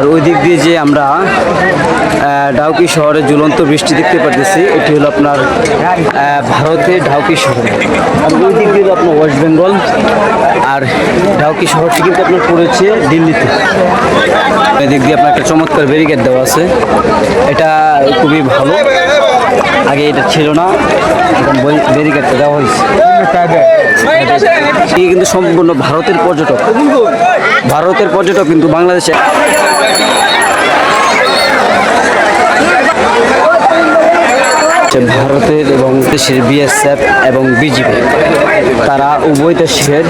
আর ওই দিক দিয়ে যে আমরা ডাউকি শহরে ঝুলন্ত বৃষ্টি দেখতে পারতেছি, এটি হলো আপনার ভারতের ডাউকি শহর। আর ওই দিক দিয়ে আপনার ওয়েস্ট বেঙ্গল আর ঢাউকি শহরটি কিন্তু আপনার পড়েছে দিল্লিতে। ওই দিক দিয়ে আপনার একটা চমৎকার ব্যারিকেড দেওয়া আছে। এটা খুবই ভালো। আগে এটা ছিল না, এখন ব্যারিকেডটা দেওয়া হয়েছে। কিন্তু সম্পূর্ণ ভারতের পর্যটক। ভারতের পর্যটক কিন্তু বাংলাদেশে ভারতের এবং দেশের বিএসএফ এবং বিজিবি তারা উভয় দেশের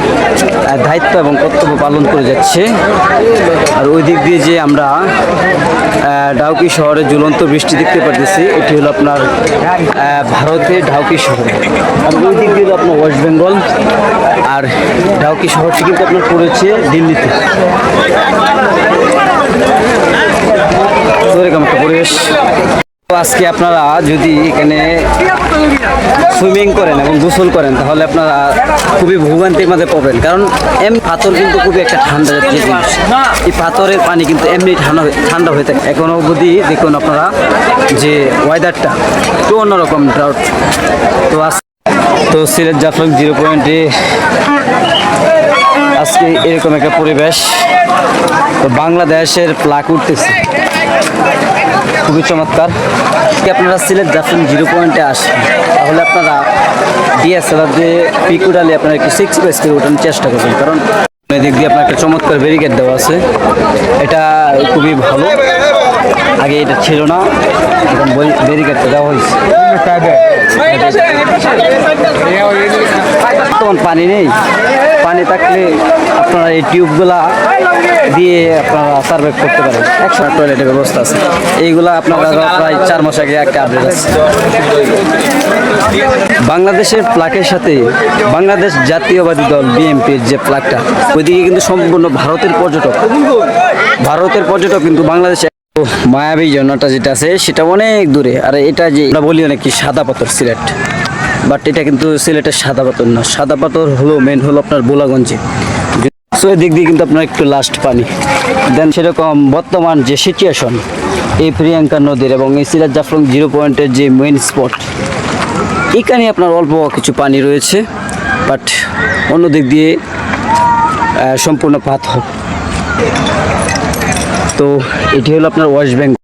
দায়িত্ব এবং কর্তব্য পালন করে যাচ্ছে। আর ওই দিক দিয়ে যে আমরা ডাউকি শহরে ঝুলন্ত বৃষ্টি দেখতে পারতেছি এটি হলো আপনার আহ, ভারতের ডাউকি শহর। আর ওই দিক দিয়ে আপনার ওয়েস্ট বেঙ্গল আর ডাউকি শহরটি কিন্তু আপনার পড়েছে দিল্লিতে। পরিবেশ। আজকে আপনারা যদি এখানে সুইমিং করেন এবং গোসল করেন, তাহলে আপনারা খুবই ভোগান্তির মাঝে পড়বেন। কারণ এম পাথর কিন্তু খুবই একটা ঠান্ডা জাতীয় জিনিস। এই পাথরের পানি কিন্তু এমনি ঠান্ডা ঠান্ডা হয়ে থাকে। এখন অবধি দেখুন আপনারা যে ওয়েদারটা একটু অন্যরকম ড্রাউট তো তো সিলেট জাফলং জিরো পয়েন্টে আজকে এরকম একটা পরিবেশ। তো বাংলাদেশের প্লাক উঠতেছে। খুবই চমৎকার। আজকে আপনারা সিলেট যাচ্ছেন জিরো পয়েন্টে আসেন। তাহলে আপনারা ডিএসএলআর দিয়ে পিক উঠালে আপনারা একটু সিক্স বেস করে ওঠানোর চেষ্টা করবেন। কারণ দিক দিয়ে আপনার একটা চমৎকার ব্যারিকেড দেওয়া আছে। এটা খুবই ভালো। আগে এটা ছিল না, এখন ব্যারিকেডটা দেওয়া হয়েছে। তখন পানি নেই। পানি থাকলে আপনারা এই টিউবগুলা দিয়ে আপনারা সার্ভে করতে পারেন। একশো টয়লেটের ব্যবস্থা আছে। এইগুলা আপনারা প্রায় চার মাস আগে একটা আপডেট আছে। বাংলাদেশের প্লাকের সাথে বাংলাদেশ জাতীয়বাদী দল বিএনপির যে প্লাকটা ওইদিকে কিন্তু সম্পূর্ণ ভারতের পর্যটক। ভারতের পর্যটক কিন্তু বাংলাদেশে মায়াবী ঝর্ণাটা যেটা আছে, সেটা অনেক দূরে। আর এটা যে আমরা বলি অনেক কি সাদা পাথর সিলেট। বাট এটা কিন্তু সিলেটের সাদা পাথর না। সাদা পাথর হলো মেন হলো আপনার বোলাগঞ্জে। সো এদিক দিয়ে কিন্তু আপনার একটু লাস্ট পানি। দেন সেরকম বর্তমান যে সিচুয়েশন এই প্রিয়াঙ্কা নদীর এবং এই সিরাজ জাফরং জিরো পয়েন্টের যে মেইন স্পট এখানে আপনার অল্প কিছু পানি রয়েছে। বাট অন্য দিক দিয়ে সম্পূর্ণ পাথর। তো এটি হলো আপনার ওয়েস্ট বেঙ্গল